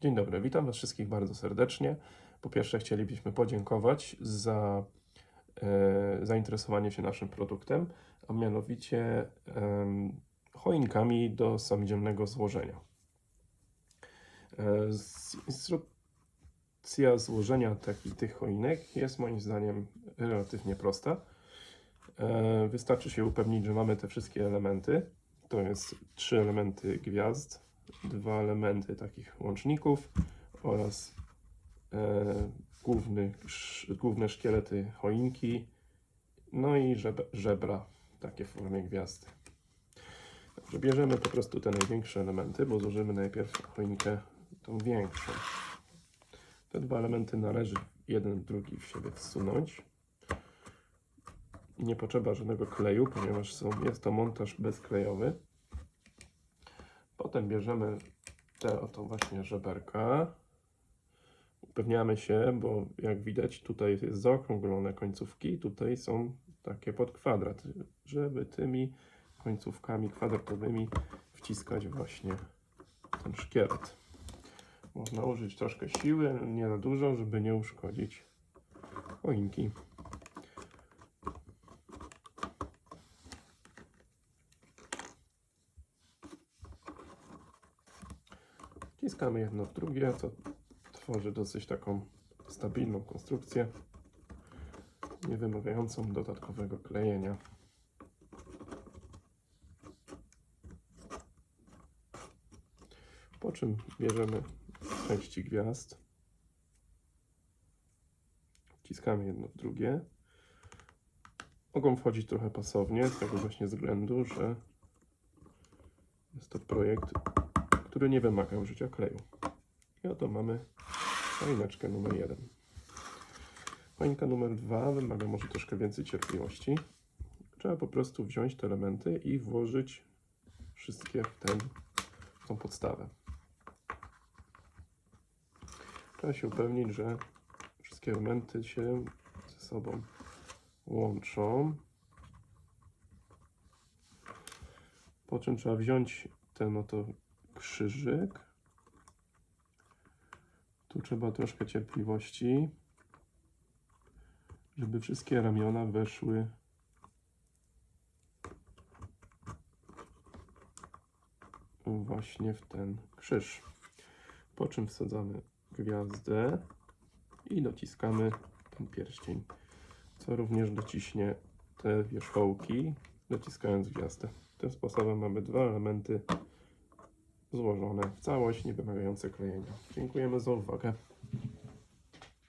Dzień dobry, witam Was wszystkich bardzo serdecznie. Po pierwsze, chcielibyśmy podziękować za e, zainteresowanie się naszym produktem, a mianowicie em, choinkami do samodzielnego złożenia. E, instrukcja złożenia taki, tych choinek jest moim zdaniem relatywnie prosta. E, wystarczy się upewnić, że mamy te wszystkie elementy. To jest trzy elementy gwiazd, dwa elementy takich łączników oraz e, główny, sz, główne szkielety choinki, no i żeb, żebra, takie w formie gwiazdy. Dobrze, bierzemy po prostu te największe elementy, bo złożymy najpierw choinkę tą większą. Te dwa elementy należy jeden drugi w siebie wsunąć. Nie potrzeba żadnego kleju, ponieważ są, jest to montaż bezklejowy. Potem bierzemy te oto właśnie żeberka. Upewniamy się, bo jak widać tutaj jest zaokrąglone końcówki, tutaj są takie pod kwadrat, żeby tymi końcówkami kwadratowymi wciskać właśnie ten szkielet. Można użyć troszkę siły, nie za dużo, żeby nie uszkodzić choinki. Wciskamy jedno w drugie, co tworzy dosyć taką stabilną konstrukcję, nie wymagającą dodatkowego klejenia. Po czym bierzemy części gwiazd, wciskamy jedno w drugie. Mogą wchodzić trochę pasownie, z tego właśnie względu, że jest to projekt który nie wymaga użycia kleju. I oto mamy choineczkę numer 1. Choinka numer 2 wymaga może troszkę więcej cierpliwości. Trzeba po prostu wziąć te elementy i włożyć wszystkie w, ten, w tą podstawę. Trzeba się upewnić, że wszystkie elementy się ze sobą łączą. Po czym trzeba wziąć ten oto krzyżyk. Tu trzeba troszkę cierpliwości, żeby wszystkie ramiona weszły właśnie w ten krzyż. Po czym wsadzamy gwiazdę i dociskamy ten pierścień, co również dociśnie te wierzchołki, dociskając gwiazdę. Tym sposobem mamy dwa elementy złożone w całość, nie wymagające klejenia. Dziękujemy za uwagę.